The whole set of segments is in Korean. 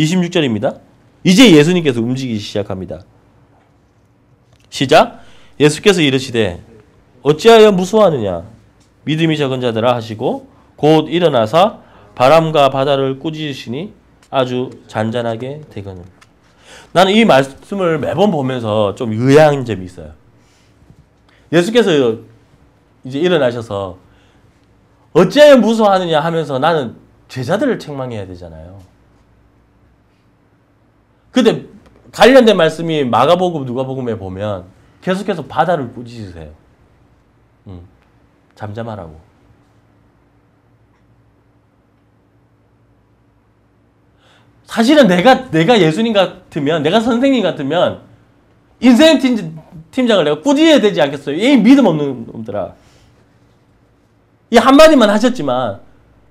26절입니다. 이제 예수님께서 움직이기 시작합니다. 시작. 예수께서 이르시되 어찌하여 무서워하느냐 믿음이 적은 자들아 하시고 곧 일어나사 바람과 바다를 꾸짖으시니 아주 잔잔하게 되거늘. 나는 이 말씀을 매번 보면서 좀 의아한 점이 있어요. 예수께서 이제 일어나셔서 어찌하여 무서워하느냐 하면서 나는 제자들을 책망해야 되잖아요. 근데 관련된 말씀이 마가복음 누가복음에 보면 계속해서 바다를 꾸짖으세요. 음, 잠잠하라고. 사실은 내가 내가 예수님 같으면 내가 선생님 같으면 인생 팀, 팀장을 내가 꾸짖어야 되지 않겠어요? 이 믿음 없는 놈들아. 이 한마디만 하셨지만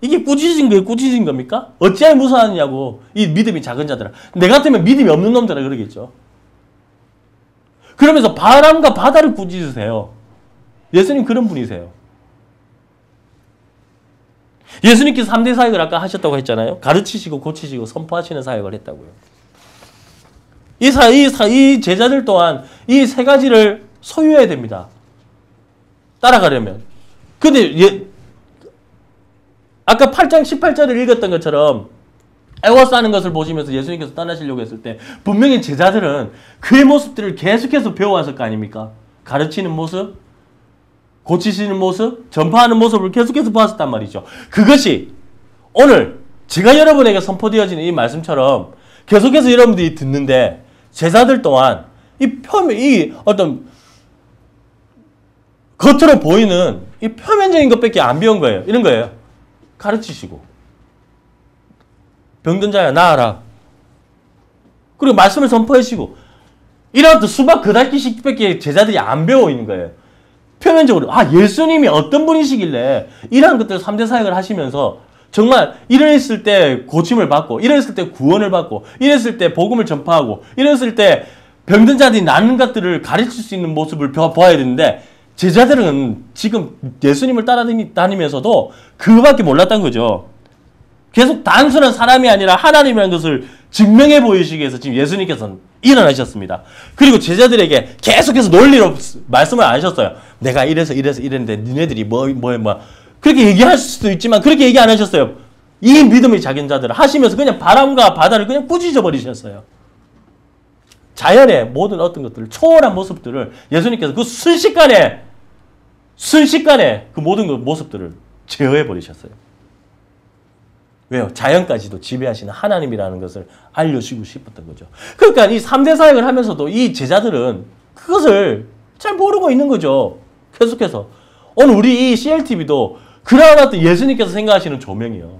이게 꾸짖은 거예요? 꾸짖은 겁니까? 어찌하여 무서워하느냐고 이 믿음이 작은 자들아. 내 같으면 믿음이 없는 놈들아 그러겠죠. 그러면서 바람과 바다를 꾸짖으세요. 예수님 그런 분이세요. 예수님께서 3대 사역을 아까 하셨다고 했잖아요. 가르치시고 고치시고 선포하시는 사역을 했다고요. 이, 사, 이, 사, 이 제자들 또한 이 세 가지를 소유해야 됩니다. 따라가려면. 근데 예, 아까 8장 18절을 읽었던 것처럼 애워싸 하는 것을 보시면서 예수님께서 떠나시려고 했을 때 분명히 제자들은 그의 모습들을 계속해서 배워왔을 거 아닙니까? 가르치는 모습, 고치시는 모습, 전파하는 모습을 계속해서 보았단 말이죠. 그것이 오늘 제가 여러분에게 선포되어지는 이 말씀처럼 계속해서 여러분들이 듣는데 제자들 또한 이 표면, 이 어떤 겉으로 보이는 이 표면적인 것밖에 안 배운 거예요. 이런 거예요. 가르치시고 병든 자야 나아라. 그리고 말씀을 선포하시고 이런 수박 그다기씩밖에 제자들이 안 배워 있는 거예요. 표면적으로 아 예수님이 어떤 분이시길래 이러한 것들 3대 사역을 하시면서 정말 이랬을 때 고침을 받고 이랬을 때 구원을 받고 이랬을 때 복음을 전파하고 이랬을 때 병든 자들이 낫는 것들을 가르칠 수 있는 모습을 보아야 되는데 제자들은 지금 예수님을 따라다니면서도 그거밖에 몰랐던 거죠. 계속 단순한 사람이 아니라 하나님이라는 것을 증명해 보이시기 위해서 지금 예수님께서는 일어나셨습니다. 그리고 제자들에게 계속해서 논리로 말씀을 안 하셨어요. 내가 이래서 이래서 이랬는데 니네들이 뭐, 뭐, 뭐. 그렇게 얘기할 수도 있지만 그렇게 얘기 안 하셨어요. 이 믿음의 작은 자들 하시면서 그냥 바람과 바다를 그냥 꾸짖어 버리셨어요. 자연의 모든 어떤 것들을 초월한 모습들을 예수님께서 그 순식간에 순식간에 그 모든 그 모습들을 제어해 버리셨어요. 왜요? 자연까지도 지배하시는 하나님이라는 것을 알려주고 싶었던 거죠. 그러니까 이 3대 사역을 하면서도 이 제자들은 그것을 잘 모르고 있는 거죠. 계속해서. 오늘 우리 이 CLTV도 그러한 어떤 예수님께서 생각하시는 조명이요.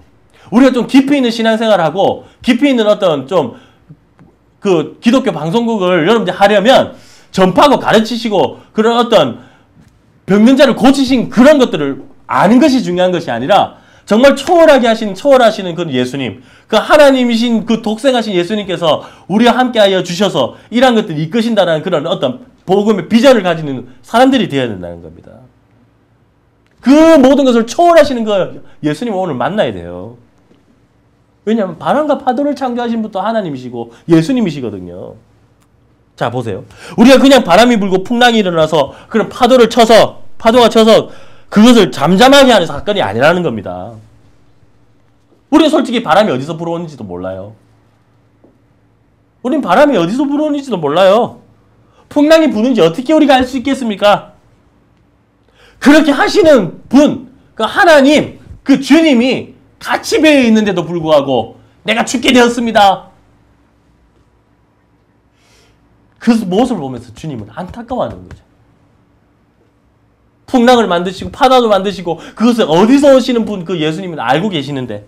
우리가 좀 깊이 있는 신앙생활을 하고 깊이 있는 어떤 좀 그 기독교 방송국을 여러분들 하려면 전파하고 가르치시고 그런 어떤 병든 자를 고치신 그런 것들을 아는 것이 중요한 것이 아니라 정말 초월하게 하신 초월하시는 그 예수님, 그 하나님이신 그 독생하신 예수님께서 우리와 함께하여 주셔서 이러한 것들을 이끄신다는 그런 어떤 복음의 비전을 가지는 사람들이 되어야 된다는 겁니다. 그 모든 것을 초월하시는 그 예수님 오늘 만나야 돼요. 왜냐하면 바람과 파도를 창조하신 분도 하나님이시고 예수님이시거든요. 자 보세요. 우리가 그냥 바람이 불고 풍랑이 일어나서 그런 파도를 쳐서 파도가 쳐서 그것을 잠잠하게 하는 사건이 아니라는 겁니다. 우리는 솔직히 바람이 어디서 불어오는지도 몰라요. 우린 바람이 어디서 불어오는지도 몰라요. 풍랑이 부는지 어떻게 우리가 알 수 있겠습니까? 그렇게 하시는 분, 그 하나님, 그 주님이 같이 배에 있는데도 불구하고 내가 죽게 되었습니다. 그 모습을 보면서 주님은 안타까워하는 거죠. 풍랑을 만드시고 파도를 만드시고 그것을 어디서 오시는 분 그 예수님은 알고 계시는데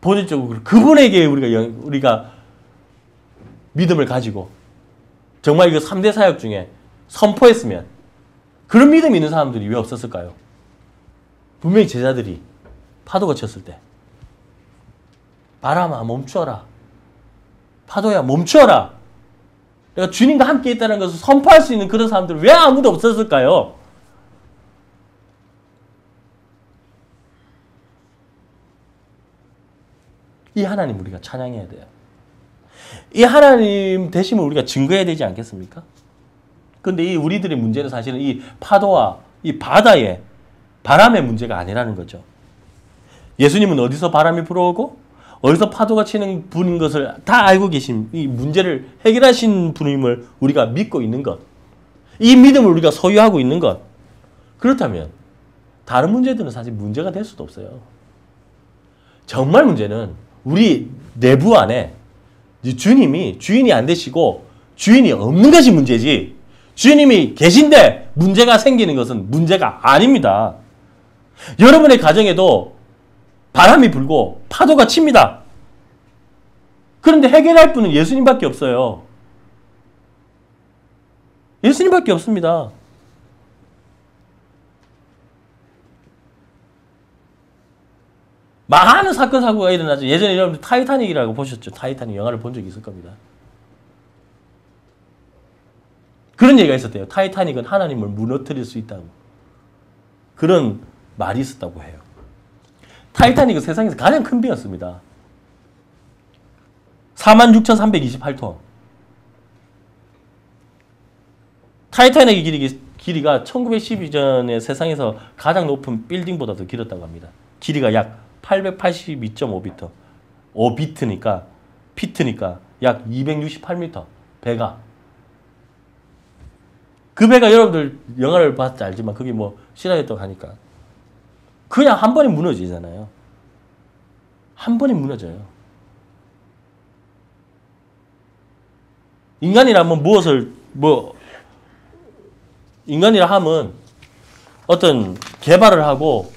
본질적으로 그분에게 우리가 우리가 믿음을 가지고 정말 이거 3대 사역 중에 선포했으면 그런 믿음이 있는 사람들이 왜 없었을까요? 분명히 제자들이 파도가 쳤을 때 바람아 멈추어라 파도야 멈추어라 내가 주님과 함께 있다는 것을 선포할 수 있는 그런 사람들 왜 아무도 없었을까요? 이 하나님 우리가 찬양해야 돼요. 이 하나님 되심을 우리가 증거해야 되지 않겠습니까? 근데 이 우리들의 문제는 사실은 이 파도와 이 바다의 바람의 문제가 아니라는 거죠. 예수님은 어디서 바람이 불어오고 어디서 파도가 치는 분인 것을 다 알고 계신 이 문제를 해결하신 분임을 우리가 믿고 있는 것. 이 믿음을 우리가 소유하고 있는 것. 그렇다면 다른 문제들은 사실 문제가 될 수도 없어요. 정말 문제는 우리 내부 안에 주님이 주인이 안 되시고 주인이 없는 것이 문제지 주님이 계신데 문제가 생기는 것은 문제가 아닙니다. 여러분의 가정에도 바람이 불고 파도가 칩니다. 그런데 해결할 분은 예수님밖에 없어요. 예수님밖에 없습니다. 많은 사건 사고가 일어나죠. 예전에 여러분들 타이타닉이라고 보셨죠. 타이타닉 영화를 본 적이 있을 겁니다. 그런 얘기가 있었대요. 타이타닉은 하나님을 무너뜨릴 수 있다고. 그런 말이 있었다고 해요. 타이타닉은 세상에서 가장 큰 배였습니다. 46,328톤. 타이타닉의 길이, 길이가 1912년에 세상에서 가장 높은 빌딩보다도 길었다고 합니다. 길이가 약 882.5m. 5비트니까, 피트니까 약 268m. 배가. 그 배가 여러분들 영화를 봤지 알지만 그게 뭐 실화였다고 하니까. 그냥 한 번에 무너지잖아요. 한 번에 무너져요. 인간이라면 무엇을, 뭐, 인간이라 함은 어떤 개발을 하고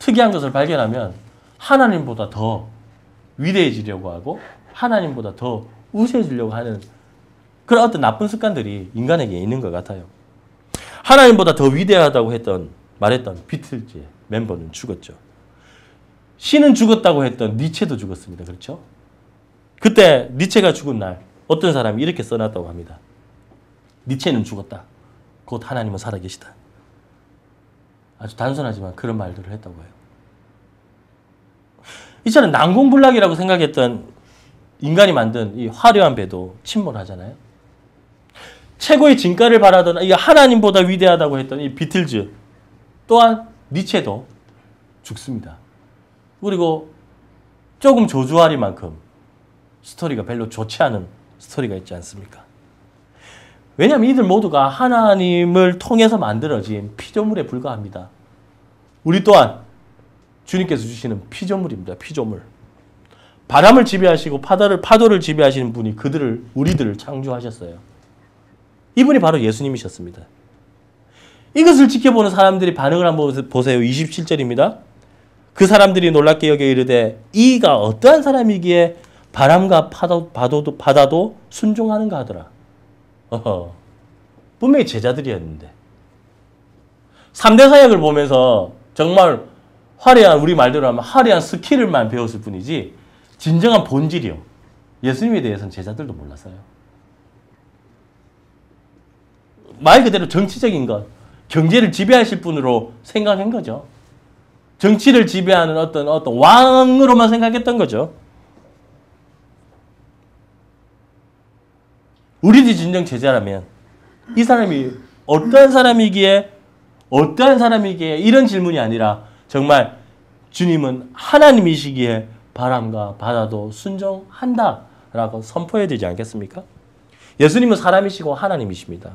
특이한 것을 발견하면 하나님보다 더 위대해지려고 하고 하나님보다 더 우세해지려고 하는 그런 어떤 나쁜 습관들이 인간에게 있는 것 같아요. 하나님보다 더 위대하다고 했던 말했던 비틀즈의 멤버는 죽었죠. 신은 죽었다고 했던 니체도 죽었습니다. 그렇죠? 그때 니체가 죽은 날 어떤 사람이 이렇게 써놨다고 합니다. 니체는 죽었다. 곧 하나님은 살아계시다. 아주 단순하지만 그런 말들을 했다고 해요. 이처럼 난공불락이라고 생각했던 인간이 만든 이 화려한 배도 침몰하잖아요. 최고의 진가를 바라던 이 하나님보다 위대하다고 했던 이 비틀즈 또한 니체도 죽습니다. 그리고 조금 저주하리만큼 스토리가 별로 좋지 않은 스토리가 있지 않습니까? 왜냐하면 이들 모두가 하나님을 통해서 만들어진 피조물에 불과합니다. 우리 또한 주님께서 주시는 피조물입니다. 피조물. 바람을 지배하시고 파도를 파도를 지배하시는 분이 그들을 우리들을 창조하셨어요. 이분이 바로 예수님이셨습니다. 이것을 지켜보는 사람들이 반응을 한번 보세요. 27절입니다. 그 사람들이 놀랍게 여겨 이르되 이가 어떠한 사람이기에 바람과 파도, 파도도, 바다도 순종하는가 하더라. 어허. 분명히 제자들이었는데. 3대 사역을 보면서 정말 화려한, 우리 말대로 하면 화려한 스킬을만 배웠을 뿐이지, 진정한 본질이요. 예수님에 대해서는 제자들도 몰랐어요. 말 그대로 정치적인 것, 경제를 지배하실 분으로 생각한 거죠. 정치를 지배하는 어떤 어떤 왕으로만 생각했던 거죠. 우리들이 진정 제자라면 이 사람이 어떠한 사람이기에 어떠한 사람이기에 이런 질문이 아니라 정말 주님은 하나님이시기에 바람과 바다도 순종한다라고 선포해야 되지 않겠습니까? 예수님은 사람이시고 하나님이십니다.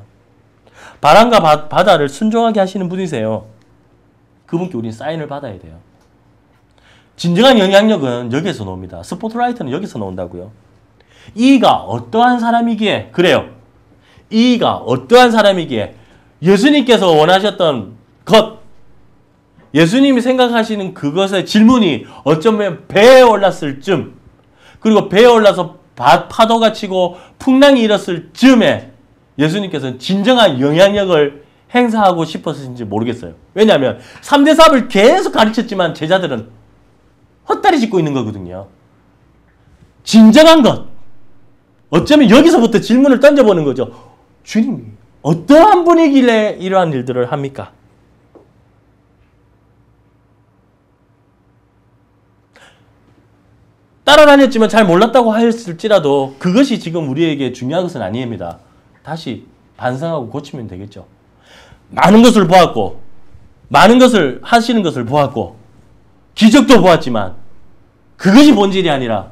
바람과 바, 바다를 순종하게 하시는 분이세요. 그분께 우리는 사인을 받아야 돼요. 진정한 영향력은 여기에서 나옵니다. 스포트라이트는 여기서 나온다고요. 이가 어떠한 사람이기에 그래요. 이가 어떠한 사람이기에 예수님께서 원하셨던 것 예수님이 생각하시는 그것의 질문이 어쩌면 배에 올랐을 쯤 그리고 배에 올라서 파도가 치고 풍랑이 일었을 즈음에 예수님께서는 진정한 영향력을 행사하고 싶었는지 모르겠어요. 왜냐하면 3대 사업을 계속 가르쳤지만 제자들은 헛다리 짚고 있는 거거든요. 진정한 것. 어쩌면 여기서부터 질문을 던져보는 거죠. 주님이 어떠한 분이길래 이러한 일들을 합니까? 따라다녔지만 잘 몰랐다고 하였을지라도 그것이 지금 우리에게 중요한 것은 아닙니다. 다시 반성하고 고치면 되겠죠. 많은 것을 보았고, 많은 것을 하시는 것을 보았고, 기적도 보았지만, 그것이 본질이 아니라,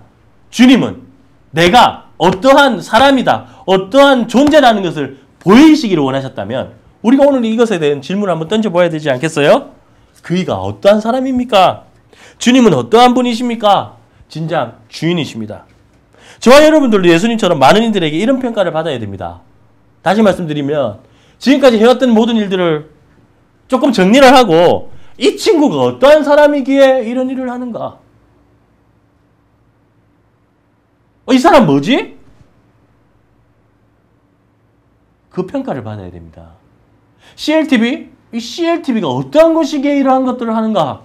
주님은 내가 어떠한 사람이다, 어떠한 존재라는 것을 보이시기를 원하셨다면, 우리가 오늘 이것에 대한 질문을 한번 던져봐야 되지 않겠어요? 그이가 어떠한 사람입니까? 주님은 어떠한 분이십니까? 진정 주인이십니다. 저와 여러분들도 예수님처럼 많은 이들에게 이런 평가를 받아야 됩니다. 다시 말씀드리면 지금까지 해왔던 모든 일들을 조금 정리를 하고 이 친구가 어떠한 사람이기에 이런 일을 하는가? 어, 이 사람 뭐지? 그 평가를 받아야 됩니다. CLTV? 이 CLTV가 어떠한 것이기에 이러한 것들을 하는가?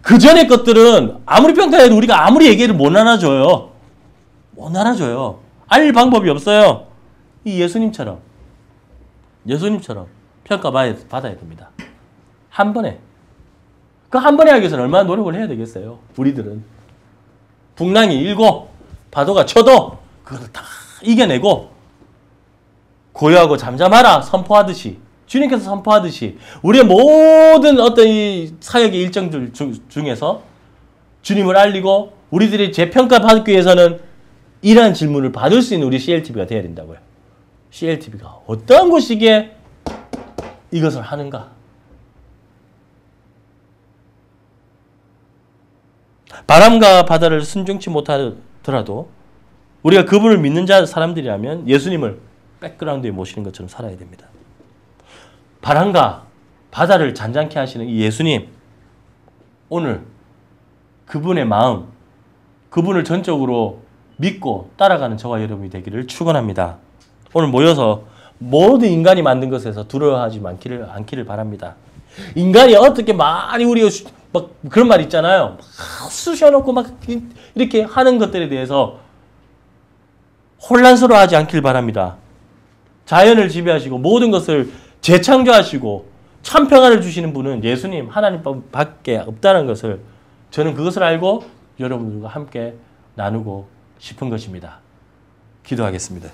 그 전의 것들은 아무리 평가해도 우리가 아무리 얘기를 못 알아줘요. 못 알아줘요. 알 방법이 없어요. 이 예수님처럼. 예수님처럼 평가받아야 됩니다. 한 번에. 그 한 번에 하기 위해서는 얼마나 노력을 해야 되겠어요. 우리들은. 풍랑이 일고, 파도가 쳐도, 그걸 다 이겨내고, 고요하고 잠잠하라 선포하듯이, 주님께서 선포하듯이, 우리의 모든 어떤 이 사역의 일정들 중, 중에서 주님을 알리고, 우리들이 재평가받기 위해서는 이러한 질문을 받을 수 있는 우리 CLTV가 돼야 된다고요. CLTV가 어떠한 곳이기에 이것을 하는가? 바람과 바다를 순종치 못하더라도 우리가 그분을 믿는 자 사람들이라면 예수님을 백그라운드에 모시는 것처럼 살아야 됩니다. 바람과 바다를 잔잔케 하시는 이 예수님 오늘 그분의 마음 그분을 전적으로 믿고 따라가는 저와 여러분이 되기를 축원합니다. 오늘 모여서 모든 인간이 만든 것에서 두려워하지 않기를, 않기를 바랍니다. 인간이 어떻게 많이 우리가 막 그런 말 있잖아요. 막 쑤셔놓고 막 이렇게 하는 것들에 대해서 혼란스러워하지 않길 바랍니다. 자연을 지배하시고 모든 것을 재창조하시고 참 평안을 주시는 분은 예수님 하나님 밖에 없다는 것을 저는 그것을 알고 여러분들과 함께 나누고 싶은 것입니다. 기도하겠습니다.